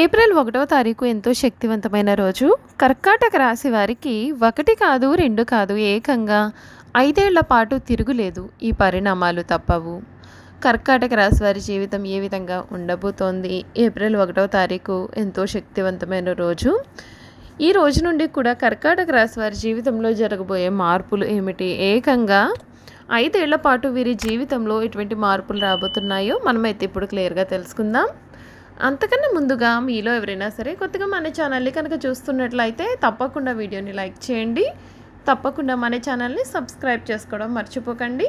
April ఒకటవ తారీఖు ఎంతో శక్తివంతమైన రోజు. కర్కాటక రాశి వారికి ఒకటి కాదు రెండు కాదు ఏకంగా ఐదేళ్ళ పాటు తిరుగులేదు ఈ పరిణామాలు తప్పవు. కర్కాటక రాశి వారి జీవితం ఏ విధంగా ఉండబోతోంది? ఏప్రిల్ ఒకటవ తారీఖు ఎంతో శక్తివంతమైన రోజు. ఈ రోజు నుండి కూడా కర్కాటక రాశి వారి జీవితంలో జరగబోయే మార్పులు ఏమిటి? ఏకంగా ఐదేళ్ళ పాటు వీరి జీవితంలో ఎటువంటి మార్పులు రాబోతున్నాయో మనమైతే ఇప్పుడు క్లియర్గా తెలుసుకుందాం. అంతకన్నా ముందుగా మీలో ఎవరైనా సరే కొత్తగా మన ఛానల్ని కనుక చూస్తున్నట్లయితే తప్పకుండా వీడియోని లైక్ చేయండి. తప్పకుండా మన ఛానల్ని సబ్స్క్రైబ్ చేసుకోవడం మర్చిపోకండి.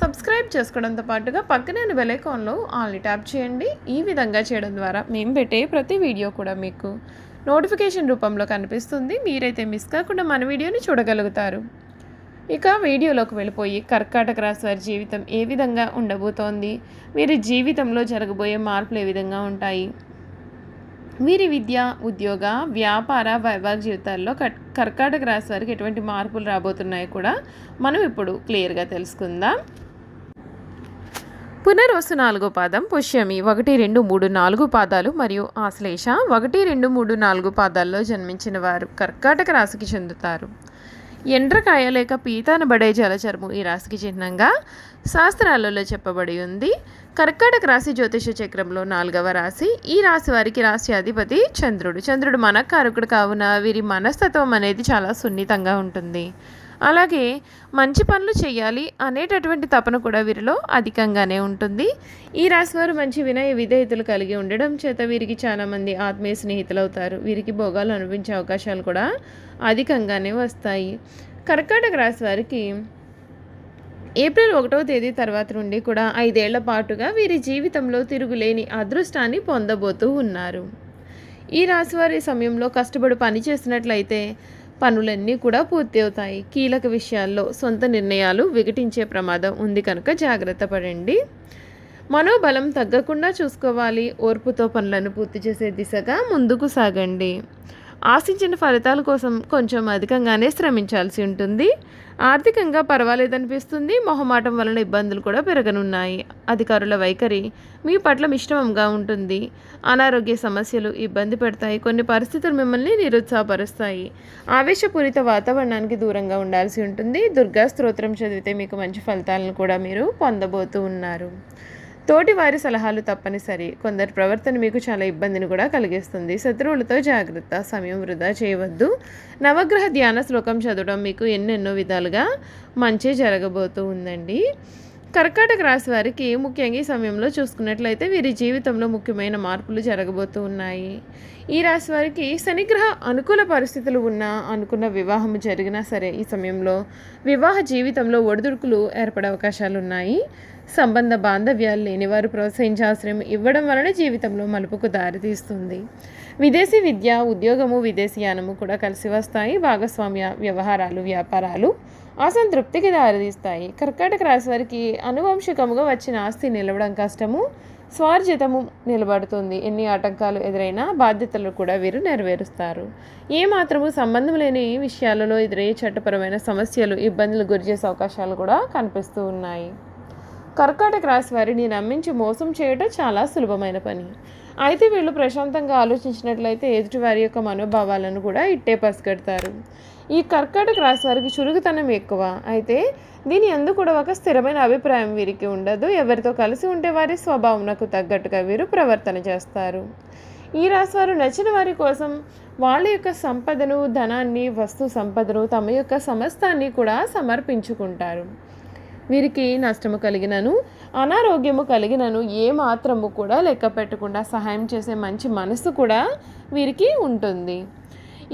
సబ్స్క్రైబ్ చేసుకోవడంతో పాటుగా పక్కనే బెలైకాన్లో ఆల్ని ట్యాప్ చేయండి. ఈ విధంగా చేయడం ద్వారా మేము పెట్టే ప్రతి వీడియో కూడా మీకు నోటిఫికేషన్ రూపంలో కనిపిస్తుంది. మీరైతే మిస్ కాకుండా మన వీడియోని చూడగలుగుతారు. ఇక వీడియోలోకి వెళ్ళిపోయి కర్కాటక రాశి వారి జీవితం ఏ విధంగా ఉండబోతోంది? వీరి జీవితంలో జరగబోయే మార్పులు ఏ విధంగా ఉంటాయి? వీరి విద్య ఉద్యోగ వ్యాపార వైవాహిక జీవితాల్లో కర్కాటక రాశి వారికి ఎటువంటి మార్పులు రాబోతున్నాయో కూడా మనం ఇప్పుడు క్లియర్గా తెలుసుకుందాం. పునర్వసు నాలుగో పాదం పుష్యమి ఒకటి రెండు మూడు నాలుగు పాదాలు మరియు ఆశ్లేష ఒకటి రెండు మూడు నాలుగు పాదాల్లో జన్మించిన వారు కర్కాటక రాశికి చెందుతారు. ఎండ్రకాయ లేక పీతానబడే జలచరము ఈ రాశికి చిహ్నంగా శాస్త్రాలలో చెప్పబడి ఉంది. కర్కాటక రాశి జ్యోతిష చక్రంలో నాలుగవ రాశి. ఈ రాశి వారికి రాశి అధిపతి చంద్రుడు. చంద్రుడు మనకారకుడు కావున వీరి మనస్తత్వం అనేది చాలా సున్నితంగా ఉంటుంది. అలాగే మంచి పనులు చేయాలి అనేటటువంటి తపన కూడా వీరిలో అధికంగానే ఉంటుంది. ఈ రాశి వారు మంచి వినయ విధేయతలు కలిగి ఉండడం చేత వీరికి చాలామంది ఆత్మీయ స్నేహితులు అవుతారు వీరికి భోగాలు అనిపించే అవకాశాలు కూడా అధికంగానే వస్తాయి. కర్కాటక రాశి వారికి ఏప్రిల్ ఒకటవ తేదీ తర్వాత నుండి కూడా ఐదేళ్ళ పాటుగా వీరి జీవితంలో తిరుగులేని అదృష్టాన్ని పొందబోతూ ఉన్నారు. ఈ రాశివారి సమయంలో కష్టపడి పని చేసినట్లయితే పనులన్నీ కూడా పూర్తి అవుతాయి కీలక విషయాల్లో సొంత నిర్ణయాలు వికటించే ప్రమాదం ఉంది కనుక జాగ్రత్త పడండి. మనోబలం తగ్గకుండా చూసుకోవాలి. ఓర్పుతో పనులను పూర్తి చేసే దిశగా ముందుకు సాగండి. ఆశించిన ఫలితాల కోసం కొంచెం అధికంగానే శ్రమించాల్సి ఉంటుంది. ఆర్థికంగా పర్వాలేదనిపిస్తుంది. మొహమాటం వలన ఇబ్బందులు కూడా పెరగనున్నాయి. అధికారుల వైఖరి మీ పట్ల మిశ్రమంగా ఉంటుంది. అనారోగ్య సమస్యలు ఇబ్బంది పెడతాయి. కొన్ని పరిస్థితులు మిమ్మల్ని నిరుత్సాహపరుస్తాయి. ఆవేశపూరిత వాతావరణానికి దూరంగా ఉండాల్సి ఉంటుంది. దుర్గా స్తోత్రం చదివితే మీకు మంచి ఫలితాలను కూడా మీరు పొందబోతూ ఉన్నారు. తోటి వారి సలహాలు తప్పనిసరి. కొందరి ప్రవర్తన మీకు చాలా ఇబ్బందిని కూడా కలిగిస్తుంది. శత్రువులతో జాగ్రత్త సమయం వృధా చేయవద్దు. నవగ్రహ ధ్యాన శ్లోకం చదవడం మీకు ఎన్నెన్నో విధాలుగా మంచి జరగబోతూ ఉందండి. కర్కాటక రాశి వారికి ముఖ్యంగా ఈ సమయంలో చూసుకున్నట్లయితే వీరి జీవితంలో ముఖ్యమైన మార్పులు జరగబోతూ ఉన్నాయి. ఈ రాశి వారికి శనిగ్రహ అనుకూల పరిస్థితులు ఉన్నా అనుకున్న వివాహం జరిగినా సరే ఈ సమయంలో వివాహ జీవితంలో ఒడిదుడుకులు ఏర్పడే అవకాశాలు ఉన్నాయి. సంబంధ బాంధవ్యాలు లేని వారు ప్రోత్సహించాశ్రయం ఇవ్వడం వలన జీవితంలో మలుపుకు దారితీస్తుంది విదేశీ విద్య ఉద్యోగము విదేశీయానము కూడా కలిసి వస్తాయి. భాగస్వామ్య వ్యవహారాలు వ్యాపారాలు అసంతృప్తికి దారితీస్తాయి. కర్కాటక రాశి వారికి అనువంశికముగా వచ్చిన ఆస్తి నిలవడం కష్టము స్వార్జితము నిలబడుతుంది. ఎన్ని ఆటంకాలు ఎదురైనా బాధ్యతలు కూడా వీరు నెరవేరుస్తారు. ఏ మాత్రము సంబంధం లేని విషయాలలో ఎదురయ్యే చట్టపరమైన సమస్యలు ఇబ్బందులు గురిచేసే అవకాశాలు కూడా కనిపిస్తూ ఉన్నాయి. కర్కాటక రాశి వారిని నమ్మించి మోసం చేయడం చాలా సులభమైన పని. అయితే వీళ్ళు ప్రశాంతంగా ఆలోచించినట్లయితే ఎదుటివారి యొక్క మనోభావాలను కూడా ఇట్టే పసిగడతారు. ఈ కర్కాటక రాశి వారికి చురుకుతనం ఎక్కువ. అయితే దీని ఎందుకు కూడా ఒక స్థిరమైన అభిప్రాయం వీరికి ఉండదు. ఎవరితో కలిసి ఉంటే వారి స్వభావంకు తగ్గట్టుగా వీరు ప్రవర్తన చేస్తారు. ఈ రాశి వారు నచ్చిన వారి కోసం వాళ్ళ యొక్క సంపదను ధనాన్ని వస్తు సంపదను తమ యొక్క సమస్తాన్ని కూడా సమర్పించుకుంటారు. వీరికి నష్టము కలిగినను అనారోగ్యము కలిగినను ఏ మాత్రము కూడా లెక్క పెట్టకుండా సహాయం చేసే మంచి మనసు కూడా వీరికి ఉంటుంది.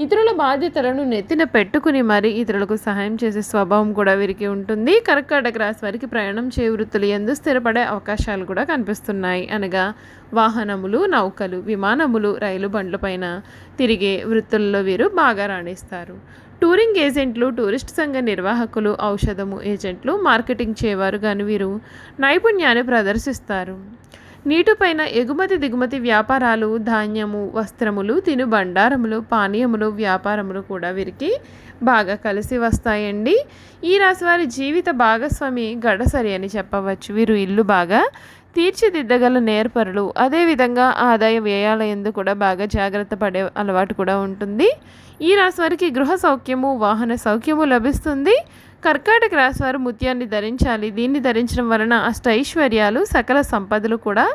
ఇతరుల బాధ్యతలను నెత్తిన పెట్టుకుని మరి ఇతరులకు సహాయం చేసే స్వభావం కూడా వీరికి ఉంటుంది. కర్కాటక రాశి వారికి ప్రయాణం చే వృత్తులు ఎందు స్థిరపడే అవకాశాలు కూడా కనిపిస్తున్నాయి. అనగా వాహనములు నౌకలు విమానములు రైలు బండ్లపైన తిరిగే వృత్తుల్లో వీరు బాగా రాణిస్తారు. టూరింగ్ ఏజెంట్లు టూరిస్ట్ సంఘ నిర్వాహకులు ఔషధము ఏజెంట్లు మార్కెటింగ్ చేయవారు కానీ వీరు నైపుణ్యాన్ని ప్రదర్శిస్తారు. నీటిపైన ఎగుమతి దిగుమతి వ్యాపారాలు ధాన్యము వస్త్రములు తినుబండారములు పానీయములు వ్యాపారములు కూడా వీరికి బాగా కలిసి వస్తాయండి. ఈ రాశి వారి జీవిత భాగస్వామి గడసరి అని చెప్పవచ్చు. వీరు ఇల్లు బాగా తీర్చిదిద్దగల నేర్పరులు. అదేవిధంగా ఆదాయ వ్యయాల ఎందు కూడా బాగా జాగ్రత్త పడే అలవాటు కూడా ఉంటుంది. ఈ రాశి వారికి గృహ సౌఖ్యము వాహన సౌఖ్యము లభిస్తుంది. కర్కాటక రాశి వారు ముత్యాన్ని ధరించాలి. దీన్ని ధరించడం వలన అష్ట ఐశ్వర్యాలు సకల సంపదలు కూడా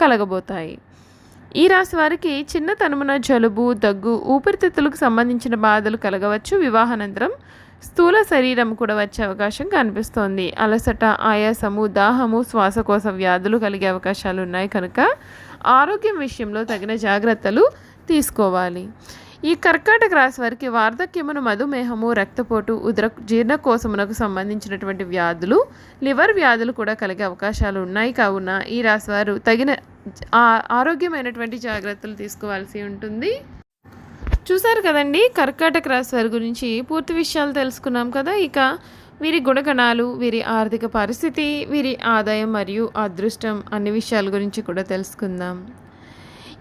కలగబోతాయి. ఈ రాశి వారికి చిన్నతనమున జలుబు దగ్గు ఊపిరితిత్తులకు సంబంధించిన బాధలు కలగవచ్చు. వివాహానంతరం స్థూల శరీరం కూడా వచ్చే అవకాశం కనిపిస్తోంది. అలసట ఆయాసము దాహము శ్వాసకోశ వ్యాధులు కలిగే అవకాశాలు ఉన్నాయి కనుక ఆరోగ్యం విషయంలో తగిన జాగ్రత్తలు తీసుకోవాలి. ఈ కర్కాటక రాశి వారికి వార్ధక్యమును మధుమేహము రక్తపోటు ఉదర జీర్ణకోశమునకు సంబంధించినటువంటి వ్యాధులు లివర్ వ్యాధులు కూడా కలిగే అవకాశాలు ఉన్నాయి. కావున ఈ రాశి వారు తగిన ఆరోగ్యమైనటువంటి జాగ్రత్తలు తీసుకోవాల్సి ఉంటుంది. చూసారు కదండి కర్కాటక రాశి వారి గురించి పూర్తి విషయాలు తెలుసుకున్నాం కదా. ఇక వీరి గుణగణాలు వీరి ఆర్థిక పరిస్థితి వీరి ఆదాయం మరియు అదృష్టం అన్ని విషయాల గురించి కూడా తెలుసుకుందాం.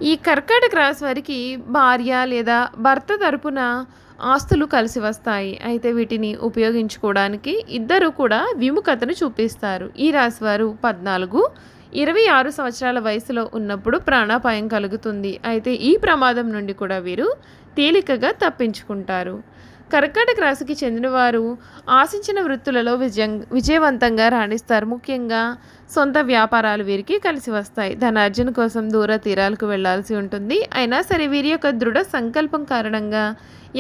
ఈ కర్కాటక రాశి వారికి భార్య లేదా భర్త తరపున ఆస్తులు కలిసి వస్తాయి. అయితే వీటిని ఉపయోగించుకోవడానికి ఇద్దరు కూడా విముఖతను చూపిస్తారు. ఈ రాశి వారు పద్నాలుగు ఇరవై ఆరు సంవత్సరాల వయసులో ఉన్నప్పుడు ప్రాణాపాయం కలుగుతుంది. అయితే ఈ ప్రమాదం నుండి కూడా వీరు తేలికగా తప్పించుకుంటారు. కర్కాటక రాశికి చెందినవారు ఆశించిన వృత్తులలో విజయం విజయవంతంగా రాణిస్తారు. ముఖ్యంగా సొంత వ్యాపారాలు వీరికి కలిసి వస్తాయి. ధనార్జన కోసం దూర తీరాలకు వెళ్ళాల్సి ఉంటుంది. అయినా సరే వీరి యొక్క దృఢ సంకల్పం కారణంగా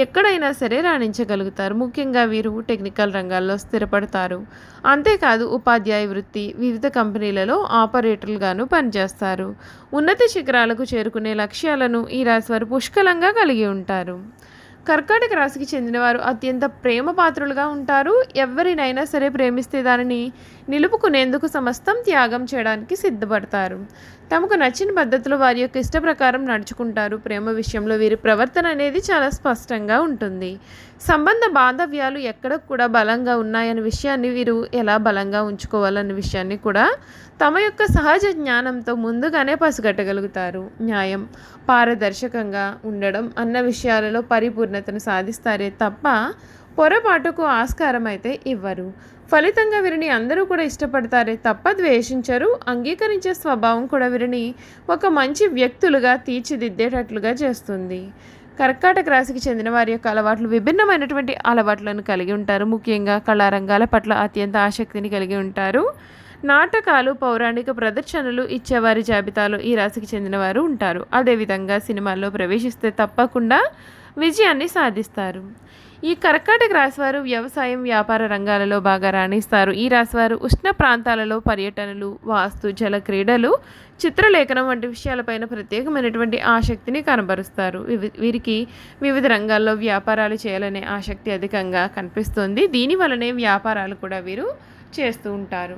ఎక్కడైనా సరే రాణించగలుగుతారు. ముఖ్యంగా వీరు టెక్నికల్ రంగాల్లో స్థిరపడతారు. అంతేకాదు ఉపాధ్యాయ వృత్తి వివిధ కంపెనీలలో ఆపరేటర్లుగాను పనిచేస్తారు. ఉన్నత శిఖరాలకు చేరుకునే లక్ష్యాలను ఈ రాశి వారు పుష్కలంగా కలిగి ఉంటారు. కర్కాటక రాశికి చెందినవారు అత్యంత ప్రేమ పాత్రులుగా ఉంటారు. ఎవరినైనా సరే ప్రేమిస్తే దానిని నిలుపుకునేందుకు సమస్తం త్యాగం చేయడానికి సిద్ధపడతారు. తమకు నచ్చిన పద్ధతిలో వారి యొక్క ఇష్ట ప్రకారం నడుచుకుంటారు. ప్రేమ విషయంలో వీరి ప్రవర్తన అనేది చాలా స్పష్టంగా ఉంటుంది. సంబంధ బాంధవ్యాలు ఎక్కడ కూడా బలంగా ఉన్నాయనే విషయాన్ని వీరు ఎలా బలంగా ఉంచుకోవాలన్న విషయాన్ని కూడా తమ యొక్క సహజ జ్ఞానంతో ముందుగానే పసిగట్టగలుగుతారు. న్యాయం పారదర్శకంగా ఉండడం అన్న విషయాలలో పరిపూర్ణ పరిపూర్ణతను సాధిస్తారే తప్ప పొరపాటుకు ఆస్కారం అయితే ఇవ్వరు. ఫలితంగా వీరిని అందరూ కూడా ఇష్టపడతారే తప్ప ద్వేషించరు. అంగీకరించే స్వభావం కూడా వీరిని ఒక మంచి వ్యక్తులుగా తీర్చిదిద్దేటట్లుగా చేస్తుంది. కర్కాటక రాశికి చెందిన వారి యొక్క అలవాట్లు విభిన్నమైనటువంటి అలవాట్లను కలిగి ఉంటారు. ముఖ్యంగా కళారంగాల పట్ల అత్యంత ఆసక్తిని కలిగి ఉంటారు. నాటకాలు పౌరాణిక ప్రదర్శనలు ఇచ్చేవారి జాబితాలో ఈ రాశికి చెందినవారు ఉంటారు. అదేవిధంగా సినిమాల్లో ప్రవేశిస్తే తప్పకుండా విజయాన్ని సాధిస్తారు. ఈ కర్కాటక రాశివారు వ్యవసాయం వ్యాపార రంగాలలో బాగా రాణిస్తారు. ఈ రాశివారు ఉష్ణ ప్రాంతాలలో పర్యటనలు వాస్తు జల క్రీడలు చిత్రలేఖనం వంటి విషయాలపైన ప్రత్యేకమైనటువంటి ఆసక్తిని కనబరుస్తారు. వీరికి వివిధ రంగాల్లో వ్యాపారాలు చేయాలనే ఆసక్తి అధికంగా కనిపిస్తుంది. దీనివలనే వ్యాపారాలు కూడా వీరు చేస్తూ ఉంటారు.